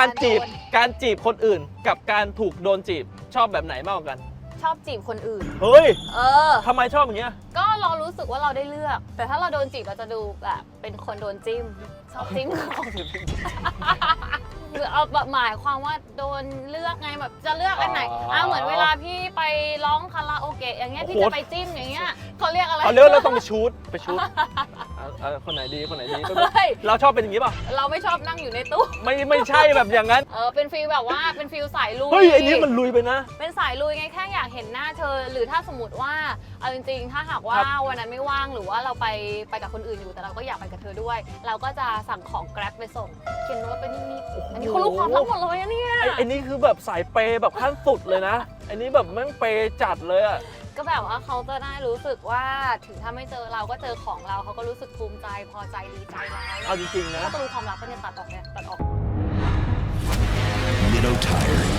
การจีบโดนการจีบคนอื่นกับการถูกโดนจีบชอบแบบไหนมากกว่ากัน ชอบจีบคนอื่น เฮ้ยเออ ทำไมชอบอย่างเงี้ย ก็เรารู้สึกว่าเราได้เลือก แต่ถ้าเราโดนจีบเราจะดูแบบเป็นคนโดนจิ้ม ชอบจิ้มเขาคือเอาแบบหมายความว่าโดนเลือกไงแบบจะเลือกอันไหนอ๋ออ่ อ่าเหมือนเวลาพี่ไปร้องคาราโอเกะอย่างเงี้ยโอ้พี่โหจะไปจิ้มอย่างเงี้ยเขาเรียกอะไร เขาเรียกว่าเราต้องไปชูดไปชูด เอาเอาคนไหนดีคนไหนดี เฮ้ย เราชอบเป็นอย่างงี้ป่ะเราไม่ชอบนั่งอยู่ในตู้ ไม่ไม่ใช่แบบอย่างนั้น เออ เป็นฟีลแบบว่า เป็นฟีลสายลุย เฮ้ยไอ้นี้มันลุยไปนะ เป็นสายลุยไงแค่อยากเห็นหน้าเธอ หรือถ้าสมมติว่าเอาจริงๆ ถ้าหากว่าครับวันนั้นไม่ว่างหรือว่าเราไปไปกับคนอื่นอยู่แต่เราก็อยากไปกับเธอด้วย เราก็จะสั่งของ Grab ไปส่ง เขียนโน้ตไปนิดๆอันนี้เขารู้ความลับหมดเลยอะเนี่ยไอ้ไอ้นี่คือแบบสายเปย์แบบขั้นสุดเลยนะไอ้นี้แบบแม่งเปย์จัดเลยอะ ก็แบบว่าเขาจะได้รู้สึกว่าถึงถ้าไม่เจอเราก็เจอของเราเขาก็รู้สึกภูมิใจพอใจดีใจแล้วเอาจริงๆนะ ถ้าตรงความรักก็เนี่ยตัดออกเนี่ยตัดออก Little tired